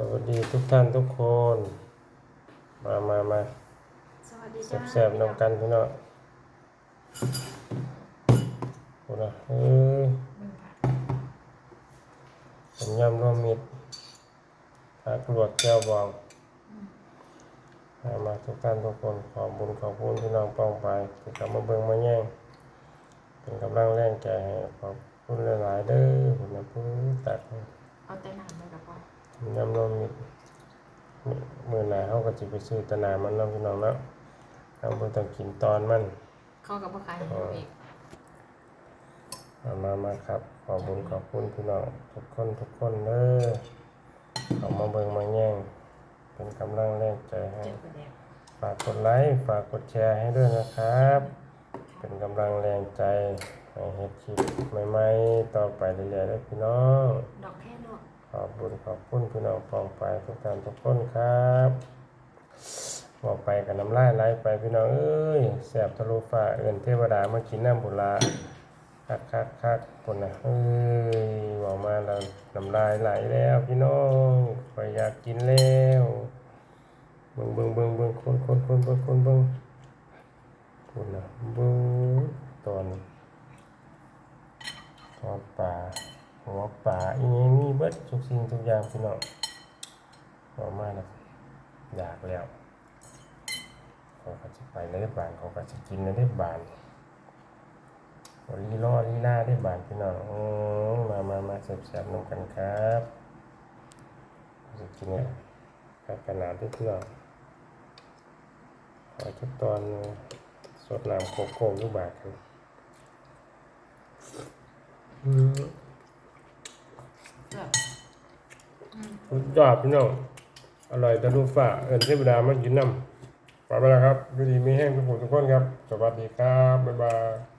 สวัสดีทุกท่านทุกคน มามามาสวัสดีจ้าแซ่บๆนำกันพี่น้องโอ้นะเอ้ยผมยำร่วมมิตรผักลวกแก้วบองมามาทุกท่านทุกคนขอบุญขอบคุณพี่น้องป้องไปที่กลับมาเบิ่งมาแย่งเป็นกำลังแรงใจให้ขอบคุณหลายๆเด้อผมนะผู้ตัดให้ เอาแต่น้ำเลยกับพ่อยำนมมิด มือหนาเขาก็จะไปซื้อตะหนามันเน้องพี่น้องเนาะเราไม่ต้องกินตอนมันเข้ากับพ่อขายให้เราอีกมามามาครับ ขอบุญขอบคุณพี่น้องทุกคนทุกคนเด้อเอามาเบิ่งมาแย่งเป็นกำลังแรงใจให้ เจ็บกระเด็นฝากกดไลค์ฝากกดแชร์ให้ด้วยนะครับ เป็นกำลังแรงใจให้เฮ็ดคลิปใหม่ๆต่อไปเรื่อยๆเด้อพี่น้อง ดอกแค่นอก ขอบคุญขอบคุณพี่น้องปองไปทุกท่านทุกคนครับบอกไปกับน้ำลายไหลไปพี่น้องเอ้ยแสบทะลุฟ้าเอื่นเทวดามากินน้ำบุราคักคักคักคนนะเอ้ยบอกมาแล้วน้ำลายไหลแล้วพี่น้องคอยอยากกินแล้วเบิ่งเบิ่งเบิ่งเบิ่งคนคนคนเบิ่งคนเบิ่งคนนะเบิ่งตอนทอดปลา หัวป่าอีนี้มีเบิดทุกสิ่งทุกอย่างพี่น้องพอมาแล้วอยากแล้วเขาก็จะไปในได้บานเขาก็จะกินในได้บานวลีล่อลีล่าได้บานพี่น้องมามามาเสบๆนำกันครับจะกินเนี่ยครับขนาดที่เพื่อนขอทุกตอนสดน้ำโกโก้ลูกบาทกันอืม เกือบ สุดยอดพี่น้อง อร่อยทะลุฟ้า เอินเทวดามากินน้ำฝากไปแล้วครับดูดีมีแห้งทุกคนทุกคนครับ สวัสดีครับ บ๊ายบาย